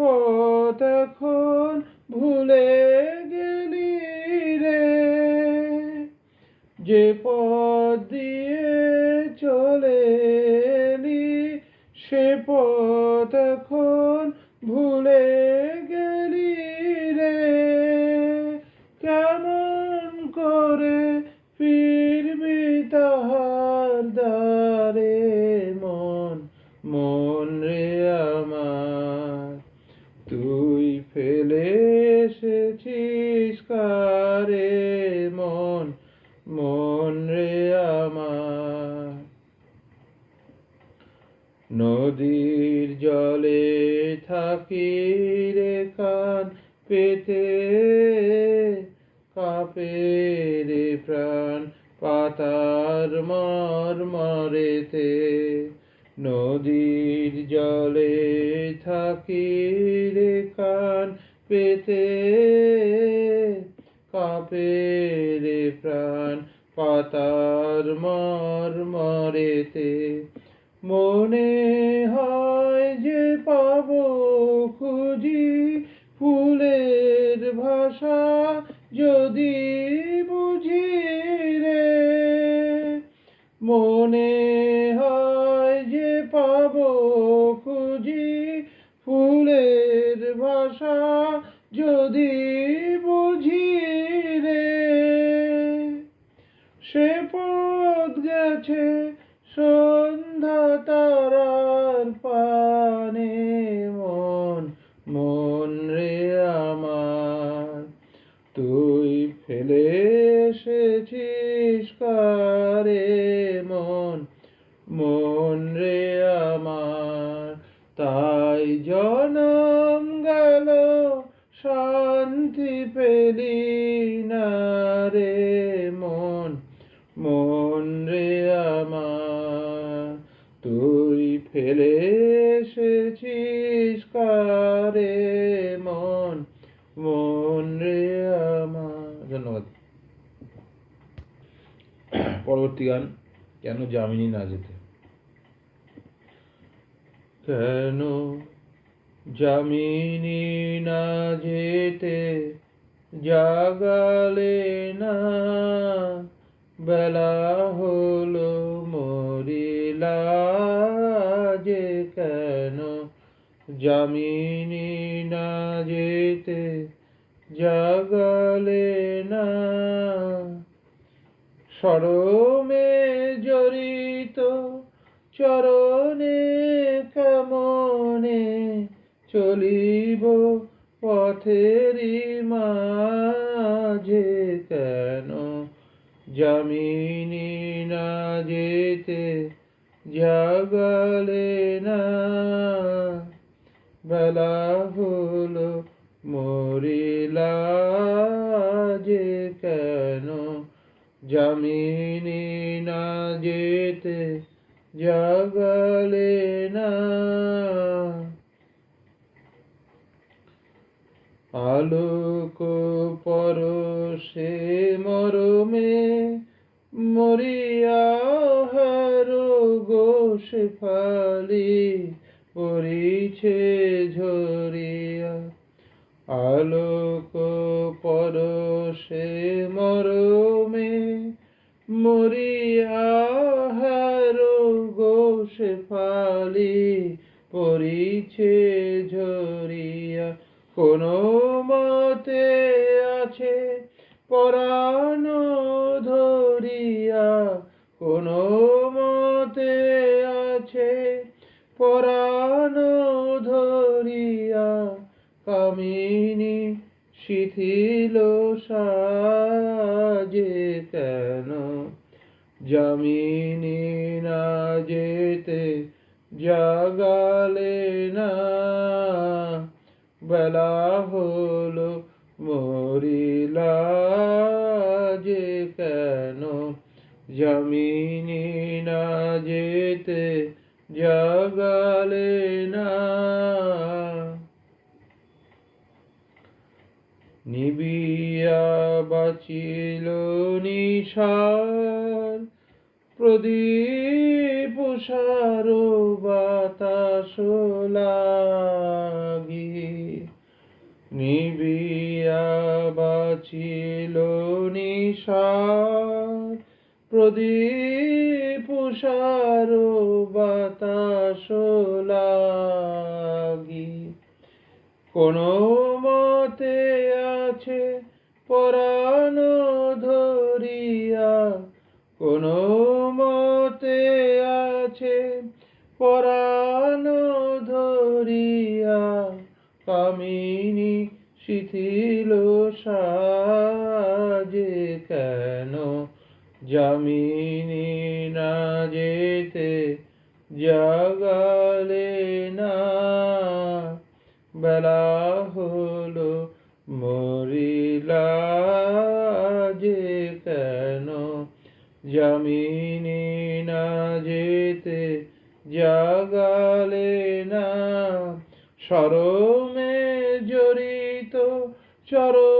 পথ এখন ভুলে গেলি রে। যে পথ দিয়ে চলে এলি সে পথ নদীর জলে থাকি রে কান পেতে। কাপে রে প্রাণ পাতার মর মরেতে। নদীর জলে থাকি রে কান পেতে। কাপে রে প্রাণ পাতার মর মরেতে। মনে হয় যে পাবো খুঁজি ফুলের ভাষা যদি বুঝি রে। মনে হয় যে পাব খুঁজি ফুলের ভাষা যদি বুঝি রে। সে পথ গেছে সন্ধ্যা তারার পানে মন মন রে আমার। ধন্যবাদ। পরবর্তী গান, কেন জামিনী না যেতে? কেন জামিনী না যেতে? জাগালে না। বেলা হলো মরিলা যে কেন জামিনী না যেতে জাগালে না। সরমে জড়িত চরণে কেমনে চলিব পথেরই মাঝে কেন? জামিনী না যেতে জাগালে না। বেলা হলো, মরিলা যে কেন? জামিনী না যেতে জাগালে না। আলোক পরশে মরমে মরিয়া হারো গোসে ফালি পরিছে ঝরিয়া আলোক পরশে মরমে মরিয়া হারো গোসে ফালি পরিছে ঝরিয়া কোনো জাগালে না বেলা হলো মরিলা যে কেন? জামিনী না যেতে জাগালে না নিবিয়া বাঁচিল নিশার প্রদীপ সার বাতাস লাগি। নিবিয়া বাঁচিল নিশার প্রদীপ সার বাতাস লাগি। কোনো মতে আছে পরানো ধরিয়া। কোনো মতে আছে। পরানো ধরিয়া কামিনী শিথিল সাজে কেন? জামিনী না যেতে জাগালে না। বেলা হলো, মরিলা যে কেন? জামিনী না যেতে জাগালে না। সরমে জড়িত চরণে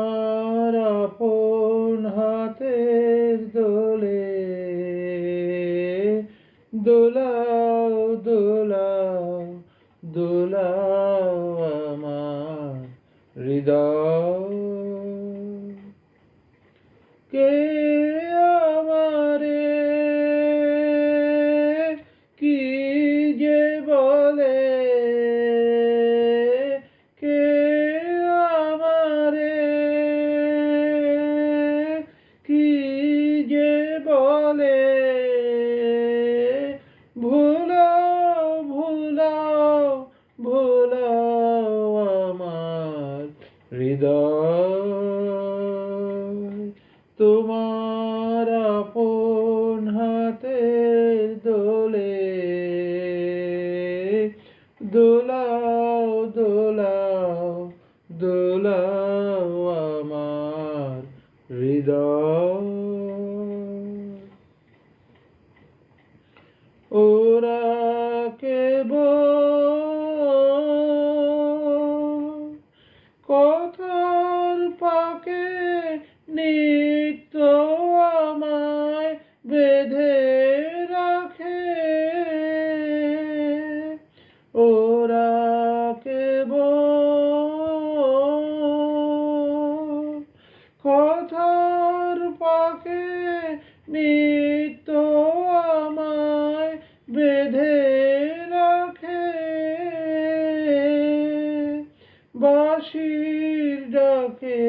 বাঁশির ডাকে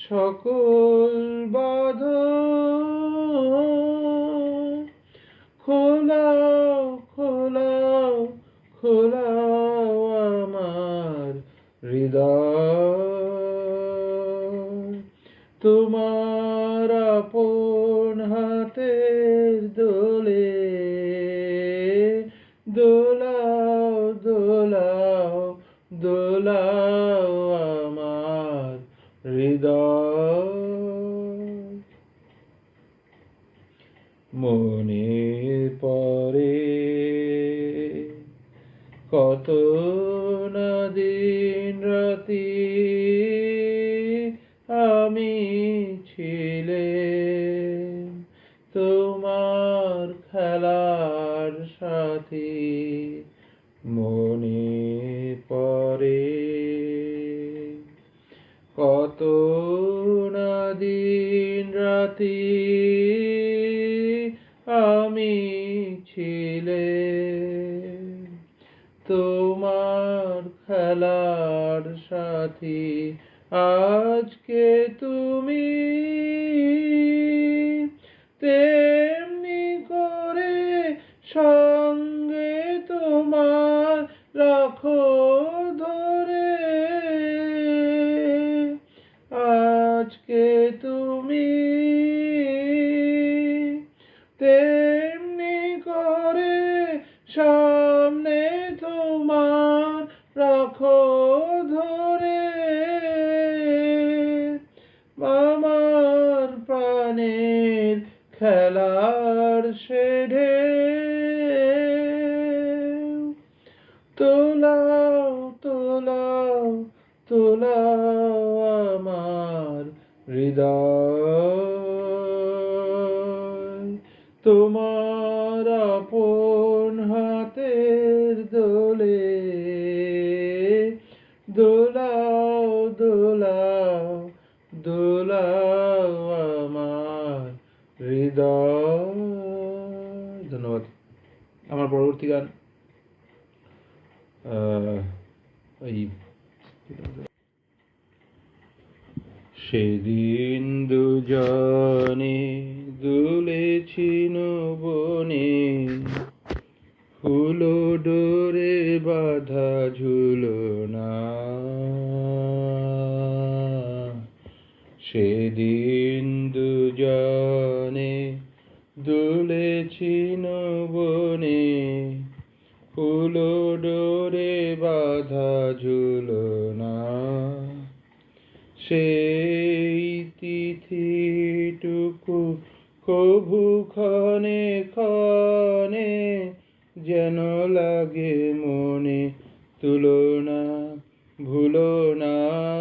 সকল বাধ খোলাও খোলাও খোলাও হৃদয় তোমার আপন হাতের দোলে দোলাও দোলাও দোলাও আমার হৃদয় মনে পড়ে কত না দিন রাতি আমি ছিলে তোমার খেলার সাথী। মনে কত না দিন রাতি করে সামনে ঝুলনা সেদিন দুজনে দুলেছি বনে ফুলো ডোরে বাধা ঝুলনা সেই তিথিটুকু কভু ক্ষণে ক্ষণে যেন লাগে মনে তুলনা ভুলো না।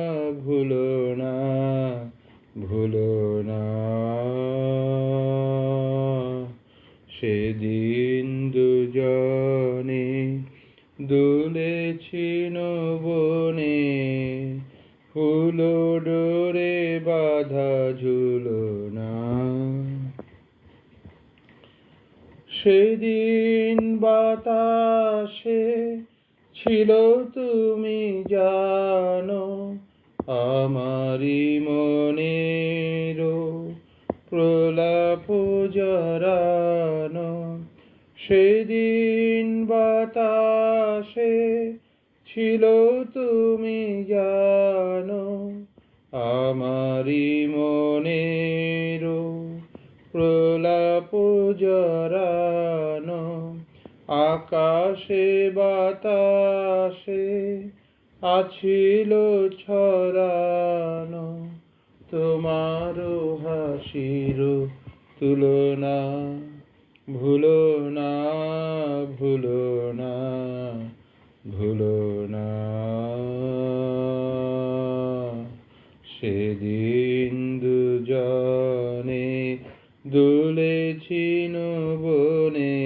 জরানো। সেদিন বাতাসে ছিল তুমি জানো আমারি মনের প্রলাপ জরানো। আকাশে বাতাসে আছিল ছড়ানো তোমার হাসির তুলনা ভুলো না ভুলো না ভুলো না। সেদিন দুজনে দুলেছি বনে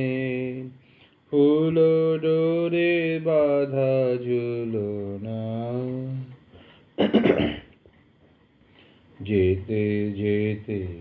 ফুলো ডোরে বাধা ঝুলো না। যেতে যেতে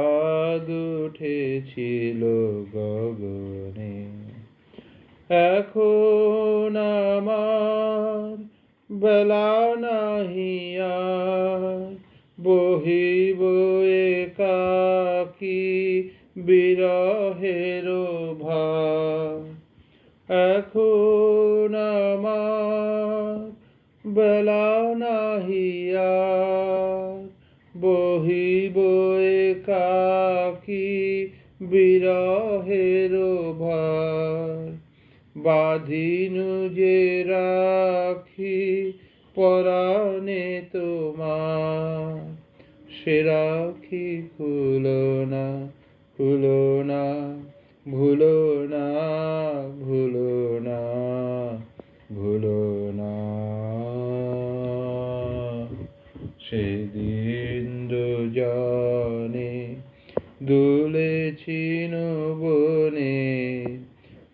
উঠেছিল গগনে। এখন আমার বেলা নাহি আর, বহিব একাকী বিরহের এখন আমার বেলা নাহি আর, বহিব একাকী বিরহের ভার। বাঁধিনু যে রাখি পরাণে তোমার। সে রাখি খুলো না খুলো না, ভুলো দুলেছিন বনে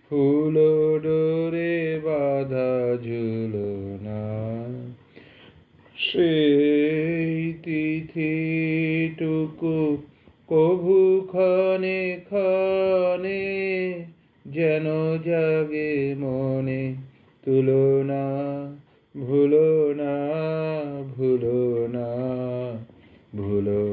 ফুল ডোরে বাধা ঝুলনা সেই তিথিটুকু কভু ক্ষণে ক্ষণে যেন জাগে মনে তুলনা ভুলো না ভুলো না, ভুলো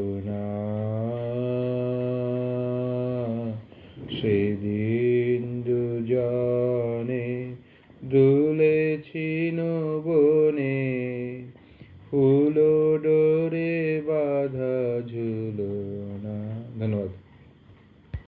झुलना धन्यवाद।